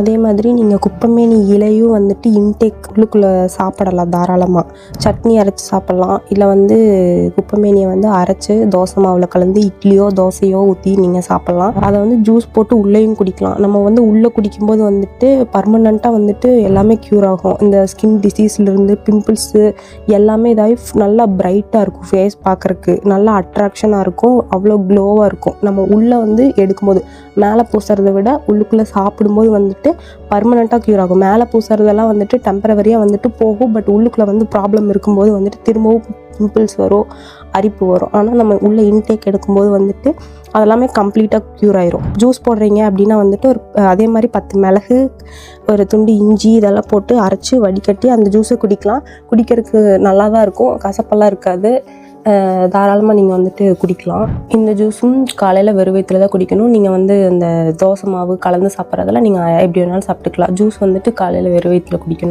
அதே மாதிரி நீங்கள் குப்பைமேனி இலையும் வந்துட்டு இன்டேக் உள்ளுக்குள்ளே சாப்பிடலாம் தாராளமாக சட்னி அரைச்சி சாப்பிட்லாம். இல்லை வந்து குப்பைமேனியை வந்து அரைச்சி தோசை மாவில் கலந்து இட்லியோ தோசையோ ஊற்றி நீங்கள் சாப்பிட்லாம். அதை வந்து ஜூஸ் போட்டு உள்ளேயும் குடிக்கலாம். நம்ம வந்து உள்ளே குடிக்கும்போது வந்துட்டு பர்மனெண்ட்டாக வந்துட்டு எல்லாமே க்யூர் ஆகும். இந்த ஸ்கின் டிசீஸ்லேருந்து பிம்பிள்ஸு எல்லாமே இதாகி நல்லா பிரைட்டாக இருக்கும் ஃபேஸ் பார்க்குறக்கு நல்லா அட்ராக்ஷனாக இருக்கும். அவ்வளோ க்ளோவாக இருக்கும். நம்ம உள்ளே வந்து எடுக்கும்போது மேலே பூசுறதை விட உள்ளுக்குள்ளே சாப்பிடும்போது வந்துட்டு வந்துட்டு பர்மனெண்ட்டாக க்யூர் ஆகும். மேலே பூசுறதெல்லாம் வந்துட்டு டெம்பரவரியாக வந்துட்டு போகும். பட் உள்ளுக்குள்ளே வந்து ப்ராப்ளம் இருக்கும்போது வந்துட்டு திரும்பவும் பிம்பிள்ஸ் வரும் அரிப்பு வரும். ஆனால் நம்ம உள்ளே இன்டேக் எடுக்கும்போது வந்துட்டு அதெல்லாமே கம்ப்ளீட்டாக க்யூர் ஆயிரும். ஜூஸ் போடுறீங்க அப்படின்னா வந்துட்டு ஒரு அதே மாதிரி பத்து மிளகு ஒரு துண்டு இஞ்சி இதெல்லாம் போட்டு அரைச்சி வடிகட்டி அந்த ஜூஸை குடிக்கலாம். குடிக்கிறதுக்கு நல்லா தான் இருக்கும். கசப்பெல்லாம் இருக்காது. தாராளமாக நீங்கள் வந்துட்டு குடிக்கலாம். இந்த ஜூஸும் காலையில் வெறும் வயிற்றில் தான் குடிக்கணும். நீங்கள் வந்து அந்த தோசை மாவு கலந்து சாப்பிட்றதெல்லாம் நீங்கள் எப்படி வேணாலும் சாப்பிட்டுக்கலாம். ஜூஸ் வந்துட்டு காலையில் வெறும் வயிற்றில் குடிக்கணும்.